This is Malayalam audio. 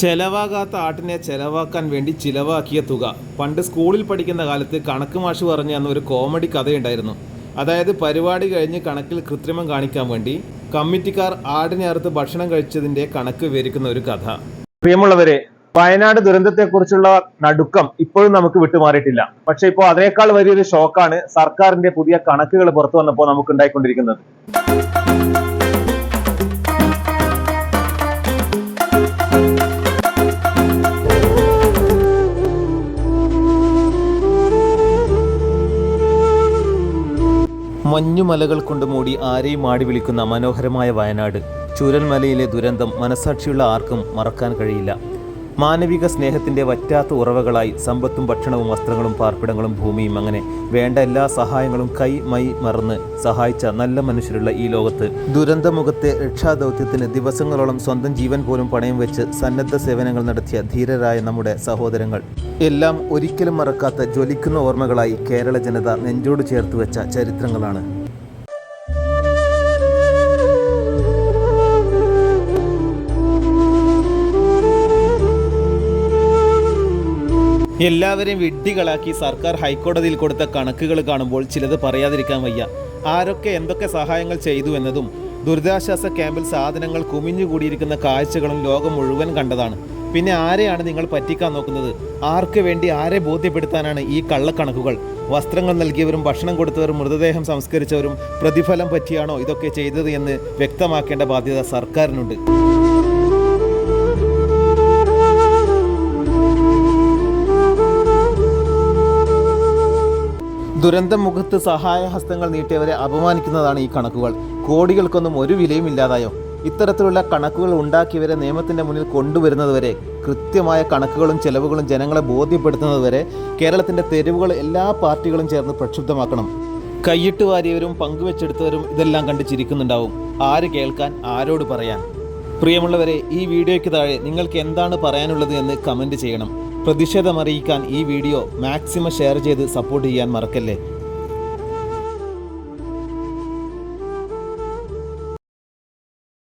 ചെലവാകാത്ത ആട്ടിനെ ചെലവാക്കാൻ വേണ്ടി ചിലവാക്കിയ തുക. പണ്ട് സ്കൂളിൽ പഠിക്കുന്ന കാലത്ത് കണക്ക് മാഷ് പറഞ്ഞ അന്ന് ഒരു കോമഡി കഥയുണ്ടായിരുന്നു. അതായത് പരിപാടി കഴിഞ്ഞ് കണക്കിൽ കൃത്രിമം കാണിക്കാൻ വേണ്ടി കമ്മിറ്റിക്കാർ ആടിനെ അറുത്ത് ഭക്ഷണം കഴിച്ചതിന്റെ കണക്ക് വിവരിക്കുന്ന ഒരു കഥ. പ്രിയമുള്ളവരെ വയനാട് ദുരന്തത്തെക്കുറിച്ചുള്ള നടുക്കം ഇപ്പോഴും നമുക്ക് വിട്ടുമാറിയിട്ടില്ല. പക്ഷെ ഇപ്പോൾ അതിനേക്കാൾ വലിയൊരു ഷോക്കാണ് സർക്കാരിന്റെ പുതിയ കണക്കുകൾ പുറത്തു വന്നപ്പോൾ നമുക്ക് ഉണ്ടായിക്കൊണ്ടിരിക്കുന്നത് മഞ്ഞുമലകൾ കൊണ്ട് മൂടി ആരെയും ആടി വിളിക്കുന്ന മനോഹരമായ വയനാട്. ചൂരൽമലയിലെ ദുരന്തം മനസാക്ഷിയുള്ള ആർക്കും മറക്കാൻ കഴിയില്ല. മാനവിക സ്നേഹത്തിന്റെ വറ്റാത്ത ഉറവകളായി സമ്പത്തും ഭക്ഷണവും വസ്ത്രങ്ങളും പാർപ്പിടങ്ങളും ഭൂമിയും അങ്ങനെ വേണ്ട എല്ലാ സഹായങ്ങളും കൈ മൈ മറന്ന് സഹായിച്ച നല്ല മനുഷ്യരുള്ള ഈ ലോകത്ത്. ദുരന്തമുഖത്തെ രക്ഷാദൗത്യത്തിന് ദിവസങ്ങളോളം സ്വന്തം ജീവൻ പോലും പണയം വെച്ച് സന്നദ്ധ സേവനങ്ങൾ നടത്തിയ ധീരരായ നമ്മുടെ സഹോദരങ്ങൾ. എല്ലാം ഒരിക്കലും മറക്കാത്ത ജ്വലിക്കുന്ന ഓർമ്മകളായി കേരള ജനത നെഞ്ചോട് ചേർത്ത് വെച്ച ചരിത്രങ്ങളാണ്. എല്ലാവരെയും വിഡ്ഢികളാക്കി സർക്കാർ ഹൈക്കോടതിയിൽ കൊടുത്ത കണക്കുകൾ കാണുമ്പോൾ ചിലത് പറയാതിരിക്കാൻ വയ്യ. ആരൊക്കെ എന്തൊക്കെ സഹായങ്ങൾ ചെയ്തു എന്നതും ദുരിതാശ്വാസ ക്യാമ്പിൽ സാധനങ്ങൾ കുമിഞ്ഞുകൂടിയിരിക്കുന്ന കാഴ്ചകളും ലോകം മുഴുവൻ കണ്ടതാണ്. പിന്നെ ആരെയാണ് നിങ്ങൾ പറ്റിക്കാൻ നോക്കുന്നത്? ആർക്ക് വേണ്ടി ആരെ ബോധ്യപ്പെടുത്താനാണ് ഈ കള്ളക്കണക്കുകൾ? വസ്ത്രങ്ങൾ നൽകിയവരും ഭക്ഷണം കൊടുത്തവരും മൃതദേഹം സംസ്കരിച്ചവരും പ്രതിഫലം പറ്റിയാണോ ഇതൊക്കെ ചെയ്തത് എന്ന് വ്യക്തമാക്കേണ്ട ബാധ്യത സർക്കാരിനുണ്ട്. ദുരന്തം മുഖത്ത് സഹായഹസ്തങ്ങൾ നീട്ടിയവരെ അപമാനിക്കുന്നതാണ് ഈ കണക്കുകൾ. കോടികൾക്കൊന്നും ഒരു വിലയും ഇല്ലാതായോ? ഇത്തരത്തിലുള്ള കണക്കുകൾ ഉണ്ടാക്കിയവരെ നിയമത്തിന്റെ മുന്നിൽ കൊണ്ടുവരുന്നതുവരെ കൃത്യമായ കണക്കുകളും ചെലവുകളും ജനങ്ങളെ ബോധ്യപ്പെടുത്തുന്നതുവരെ കേരളത്തിന്റെ തെരുവുകൾ എല്ലാ പാർട്ടികളും ചേർന്ന് പ്രക്ഷുബ്ധമാക്കണം. കൈയിട്ട് വാരിയവരും പങ്കുവെച്ചെടുത്തവരും ഇതെല്ലാം കണ്ട് ചിരിക്കുന്നുണ്ടാവും. ആര് കേൾക്കാൻ ആരോട് പറയാൻ? പ്രിയമുള്ളവരെ ഈ വീഡിയോയ്ക്ക് താഴെ നിങ്ങൾക്ക് എന്താണ് പറയാനുള്ളത് എന്ന് കമന്റ് ചെയ്യണം. പ്രതിഷേധം അറിയിക്കാൻ ഈ വീഡിയോ മാക്സിമം ഷെയർ ചെയ്ത് സപ്പോർട്ട് ചെയ്യാൻ മറക്കല്ലേ?